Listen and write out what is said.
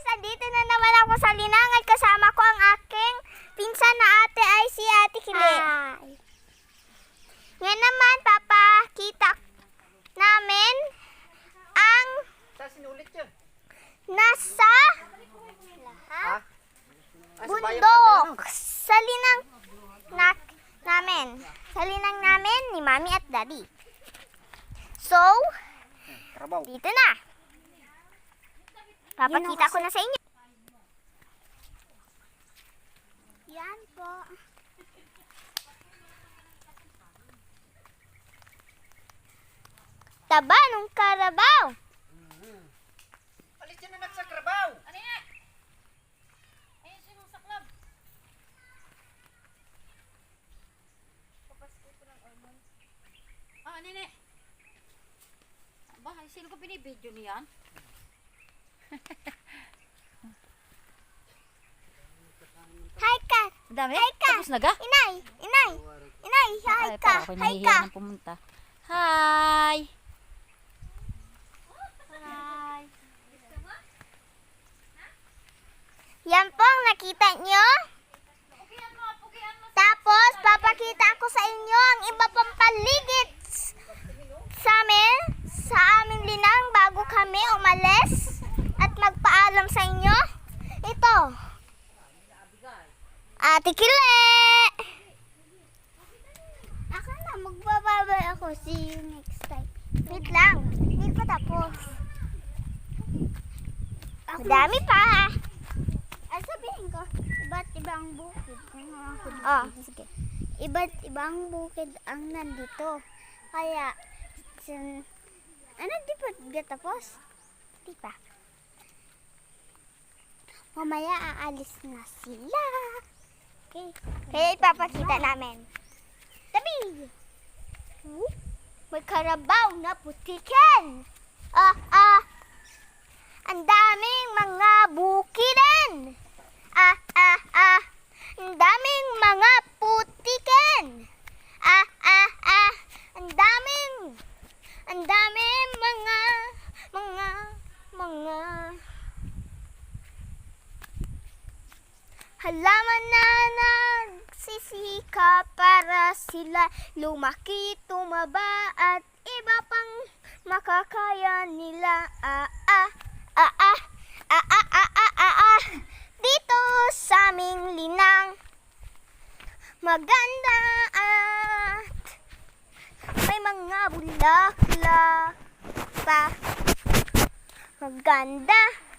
Andito na naman ako sa linangan. Kasama ko ang aking pinsan na ate ay si Ate Kili. Ngayon naman, papakita namin ang Sa sinulit yun. nasa Ha? Ah, sa bayan bundok. Sa linang na, namin. Sa linang namin ni Mami at Daddy. So, dito na. Papakita ko na sa inyo. Yan po. Taba nung karabaw. Alis yan na nagsakrabaw. Ano yan? Ayun si sa club. Papasko ko ng almond. Ah, nene. Ba, sino ko binibidyo niyan? Hi ka. Dami? Hi ka. Tapos na ga? Inay, inay. Inay, hi Ay, ka. parang ako Hi nahihiya ng pumunta. Hi. Yan po ang nakita nyo. Tapos, papakita ko sa inyo ang iba pang paligid sa amin, sa aming linang bago kami umalis at magpaalam sa inyo. Ito. Ate Kile! Ako na, magbababay ako. See you next time. Wait lang. Hindi pa tapos. Madami pa. Ay, sabihin ko, iba't ibang bukid. Oh, sige. Iba't ibang bukid ang nandito. Kaya, sin, ano, di pa di tapos? Di pa. Mamaya aalis na sila. Okay. Kaya ipapakita namin. Tabi! Hmm? May karabaw na putikin. Ah, ah. Ang daming mga bukidin. Ah, ah, ah. Ang daming mga putikin. Ah, ah, ah. Ang daming, ang daming mga, mga, mga halaman na nagsisika para sila lumaki, tumaba at iba pang makakaya nila. Ah, ah, ah, ah, ah, ah, ah, ah, ah, ah. Dito sa aming linang maganda at may mga bulaklak pa. Maganda